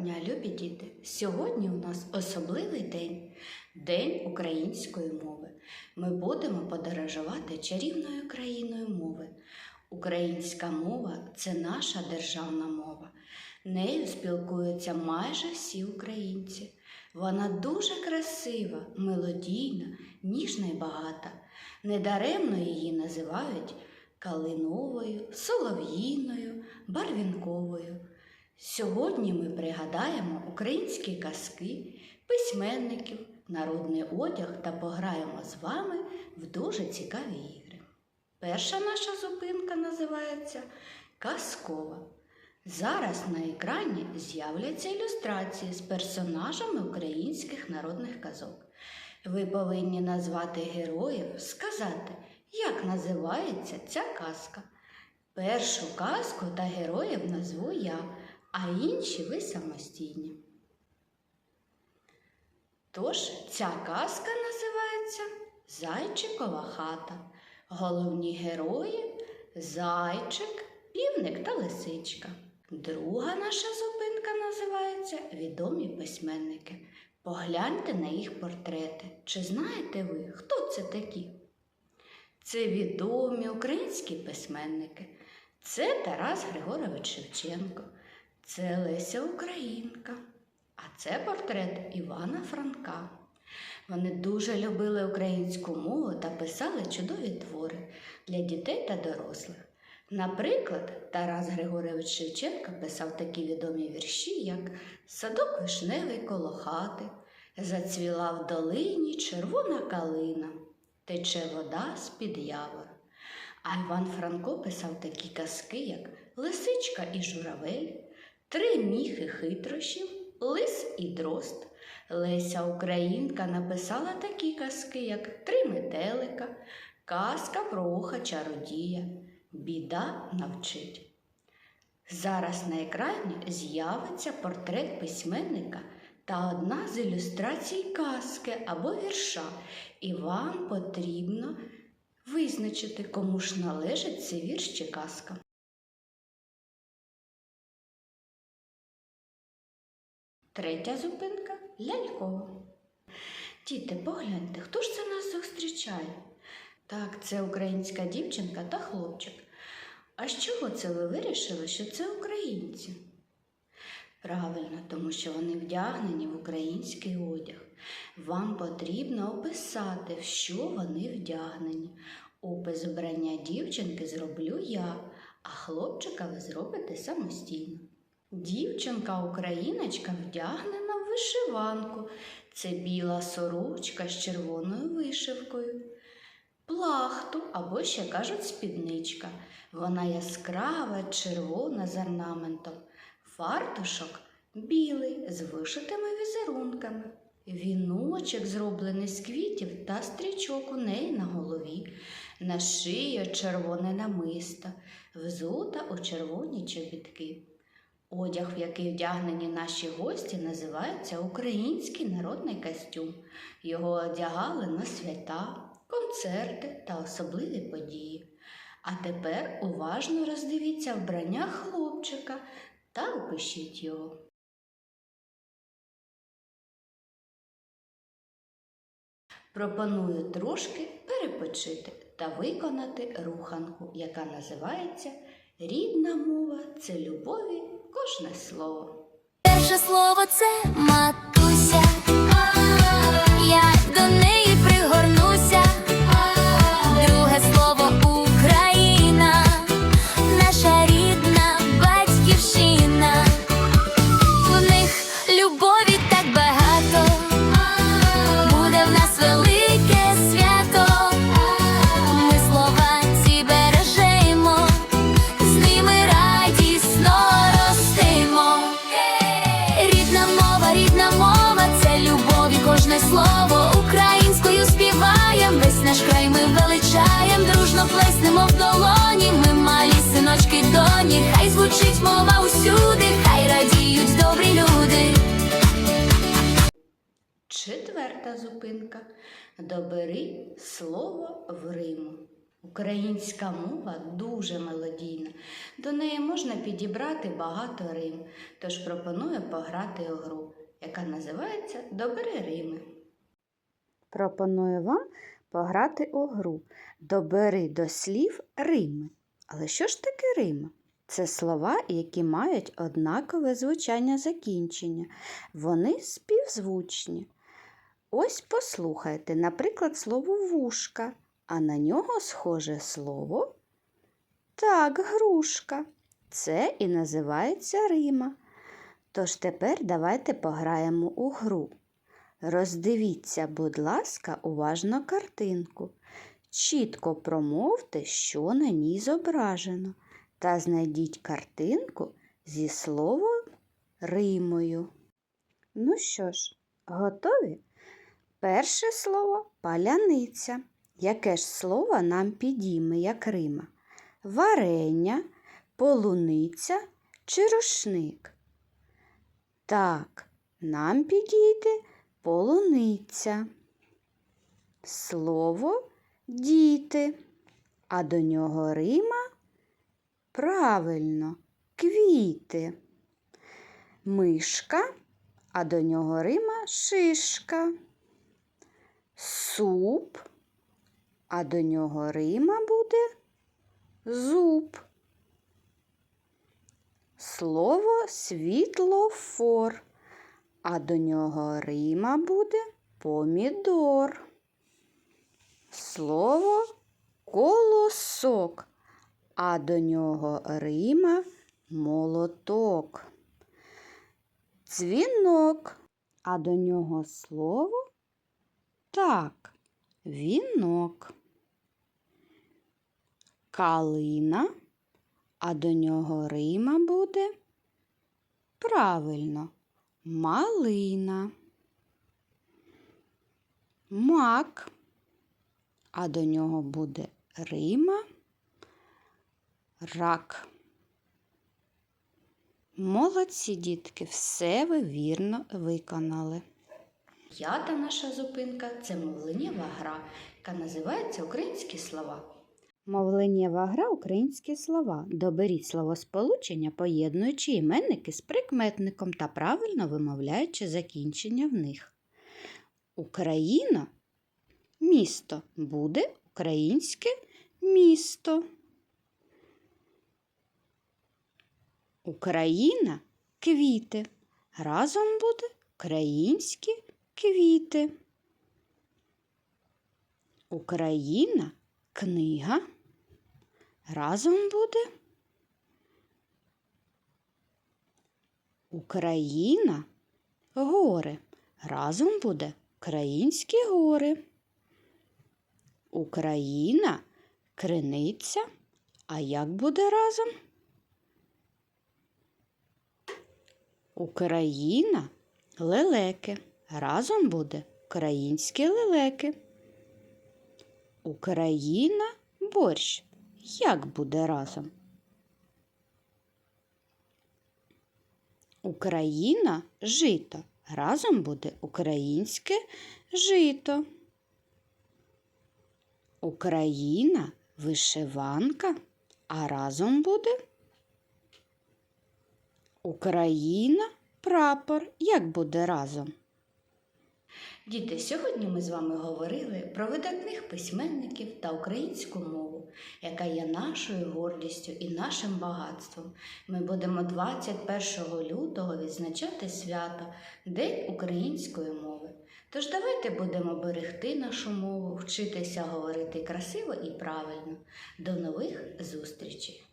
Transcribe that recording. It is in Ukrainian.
дня, любі діти! Сьогодні у нас особливий день День української мови. Ми будемо подорожувати чарівною країною мови. Українська мова це наша державна мова. Нею спілкуються майже всі українці. Вона дуже красива, мелодійна, ніжна і багата. Недаремно її називають калиновою, солов'їною, барвінковою. Сьогодні ми пригадаємо українські казки, письменників, народний одяг та пограємо з вами в дуже цікаві ігри. Перша наша зупинка називається Казкова. Зараз на екрані з'являться ілюстрації з персонажами українських народних казок. Ви повинні назвати героїв, сказати, як називається ця казка. Першу казку та героїв назву я, а інші ви самостійні. Тож ця казка називається Зайчикова хата. Головні герої зайчик, півник та лисичка. Друга наша зупинка називається Відомі письменники. Погляньте на їх портрети. Чи знаєте ви, хто це такі? Це відомі українські письменники. Це Тарас Григорович Шевченко, це Леся Українка, а це портрет Івана Франка. Вони дуже любили українську мову та писали чудові твори для дітей та дорослих. Наприклад, Тарас Григорович Шевченко писав такі відомі вірші, як Садок вишневий коло хати, зацвіла в долині червона калина, тече вода з-під явора. А Іван Франко писав такі казки, як Лисичка і журавель, Три міхи хитрощів, Лис і дрозд. Леся Українка написала такі казки, як Три метелика, Казка про оха чародія, Біда навчить. Зараз на екрані з'явиться портрет письменника та одна з ілюстрацій казки або вірша, і вам потрібно визначити, кому ж належить цей вірш чи казка. Третя зупинка лялькова. Діти, погляньте, хто ж це нас зустрічає? Так, це українська дівчинка та хлопчик. А з чого це ви вирішили, що це українці? Правильно, тому що вони вдягнені в український одяг. Вам потрібно описати, в що вони вдягнені. Опис вбрання дівчинки зроблю я, а хлопчика ви зробите самостійно. Дівчинка україночка вдягнена в вишиванку. Це біла сорочка з червоною вишивкою. Плахту або ще кажуть спідничка. Вона яскрава, червона з орнаментом. Фартушок білий з вишитими візерунками. Віночок зроблений з квітів та стрічок у неї на голові, на шиї червоне намисто, взута у червоні чобітки. Одяг, в який вдягнені наші гості, називається український народний костюм. Його одягали на свята, концерти та особливі події. А тепер уважно роздивіться вбрання хлопчика та опишіть його. Пропоную трошки перепочити та виконати руханку, яка називається Рідна мова це любові кожне слово. Перше слово це матуся. Мова усюди, хай радіють добрі люди. Четверта зупинка. Добери слово в Риму. Українська мова дуже мелодійна. До неї можна підібрати багато рим, тож пропоную пограти у гру, яка називається Добери Рими. Пропоную вам пограти у гру Добери до слів Рими. Але що ж таке Рима? Це слова, які мають однакове звучання закінчення. Вони співзвучні. Ось послухайте, наприклад, слово вушка, а на нього схоже слово так, грушка. Це і називається Рима. Тож тепер давайте пограємо у гру. Роздивіться, будь ласка, уважно картинку. Чітко промовте, що на ній зображено, та знайдіть картинку зі словом Римою. Ну що ж, готові? Перше слово паляниця. Яке ж слово нам підійме, як Рима? Варення, полуниця чи рушник? Так, нам підійде полуниця. Слово діти, а до нього Рима правильно квіти. Мишка, а до нього Рима шишка. Суп, а до нього Рима буде зуб. Слово світлофор, а до нього Рима буде помідор. Слово колосок, а до нього Рима молоток. Дзвінок, а до нього слово так, вінок. Калина, а до нього Рима буде правильно малина. Мак, а до нього буде Рима рак. Молодці, дітки, все ви вірно виконали. П'ята наша зупинка це мовленнєва гра, яка називається Українські слова. Мовленнєва гра українські слова. Доберіть словосполучення, поєднуючи іменники з прикметником та правильно вимовляючи закінчення в них. Україна місто буде українське місто. Україна квіти. Разом буде українські квіти. Україна книга. Разом буде Україна гори. Разом буде Українські гори. Україна криниця. А як буде разом? Україна лелеки. Разом буде українські лелеки. Україна борщ. Як буде разом? Україна жито. Разом буде українське жито. Україна вишиванка, а разом буде Україна прапор. Як буде разом? Діти, сьогодні ми з вами говорили про видатних письменників та українську мову, яка є нашою гордістю і нашим багатством. Ми будемо 21 лютого відзначати свято День української мови. Тож давайте будемо берегти нашу мову, вчитися говорити красиво і правильно. До нових зустрічей!